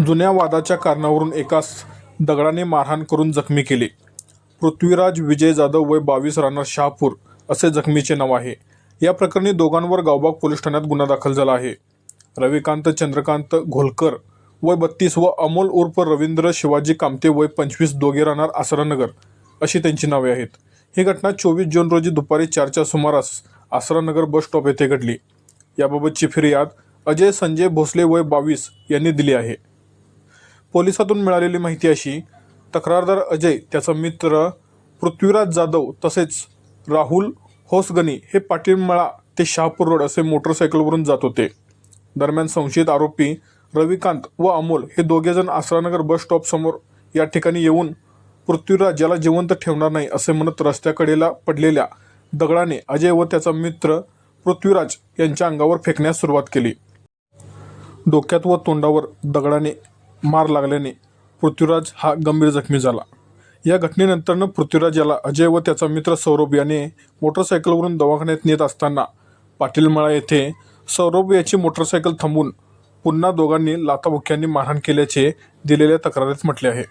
जुन्या वादाच्या कारणावरून एकास दगडाने मारहाण करून जखमी केले. पृथ्वीराज विजय जाधव वय बावीस राहणार शहापूर असे जखमीचे नाव आहे. या प्रकरणी दोघांवर गावबाग पोलीस ठाण्यात गुन्हा दाखल झाला आहे. रविकांत चंद्रकांत घोलकर वय बत्तीस व अमोल उर्फ रवींद्र शिवाजी कामते वय पंचवीस दोघे राहणार आसरानगर अशी त्यांची नावे आहेत. ही घटना चोवीस जून रोजी दुपारी चारच्या सुमारास आसरानगर बस स्टॉप येथे घडली. याबाबतची फिर्याद अजय संजय भोसले वय बावीस यांनी दिली आहे. पोलिसातून मिळालेली माहिती अशी तक्रारदार अजय त्याचा मित्र पृथ्वीराज जाधव तसेच राहुल होसगणी हे पाटीलमळा ते शहापूर रोड असे मोटरसायकलवरून जात होते. दरम्यान संशयित आरोपी रविकांत व अमोल हे दोघेजण आसरानगर बस स्टॉप समोर या ठिकाणी येऊन पृथ्वीराज याला जिवंत ठेवणार नाही असे म्हणत रस्त्याकडेला पडलेल्या दगडाने अजय व त्याचा मित्र पृथ्वीराज यांच्या अंगावर फेकण्यास सुरुवात केली. डोक्यात व तोंडावर दगडाने मार लागल्याने पृथ्वीराज हा गंभीर जखमी झाला. या घटनेनंतरनं पृथ्वीराज याला अजय व त्याचा मित्र सौरभ याने मोटरसायकलवरून दवाखान्यात नेत असताना पाटीलमळा येथे सौरभ याची मोटरसायकल थांबून पुन्हा दोघांनी लाथाबुक्यांनी मारहाण केल्याचे दिलेल्या तक्रारीत म्हटले आहे.